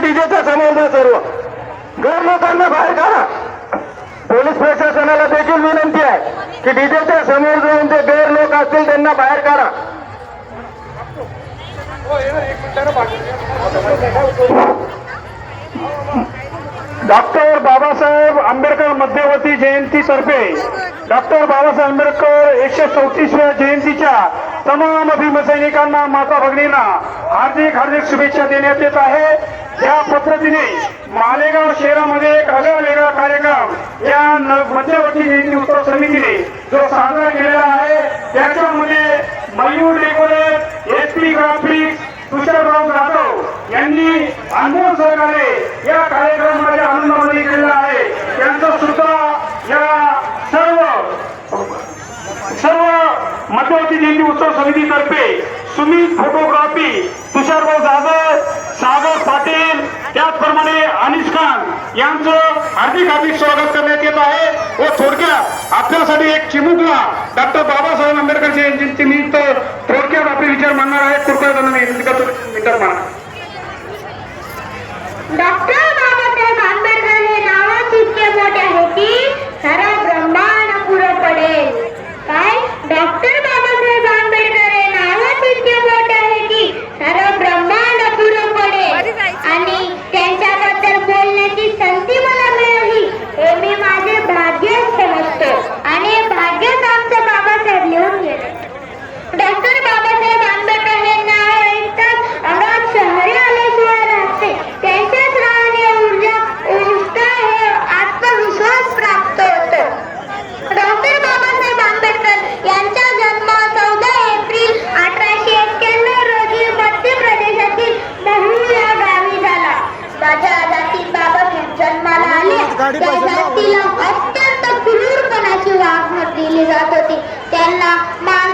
डीजेचा समोर जा सर्व. घर लोकांना बाहेर काढा. पोलीस प्रशासनाला देखील विनंती आहे की डीजेच्या समोर जाऊन जे गैर लोक असतील त्यांना बाहेर काढा. डॉक्टर बाबासाहेब आंबेडकर मध्यवर्ती जयंतीतर्फे डॉक्टर बाबासाहेब आंबेडकर एकशे चौतीसव्या जयंतीच्या तमाम भीमसैनिकांना माता भगिनींना हार्दिक हार्दिक शुभेच्छा देण्यात येत आहे. या पद्धतीने मालेगाव शहरामध्ये एक आगळा वेगळा कार्यक्रम या न- मध्यवर्ती जयंती उत्सव समितीने जो साजरा केलेला आहे त्याच्यामध्ये Mayur decorate S P graphics Tusharrao Jadhav यांनी अनमोल सहकार्य या कार्यक्रमामध्ये आनंदामध्ये केलेला आहे. त्यांचं सुद्धा या सर्व सर्व मध्यवर्ती जयंती उत्सव समितीतर्फे सुमित फोटोग्राफी तुषारभाऊ जाधव त्याचप्रमाणे अनिश खान यांचं हार्दिक हार्दिक स्वागत करण्यात येत आहे. व थोडक्यात आपल्यासाठी एक चिमुकला डॉक्टर बाबासाहेब आंबेडकर जयंतीनिमित्त थोडक्यात आपले विचार मांडणार आहे कृपया जात होती. त्यांना मान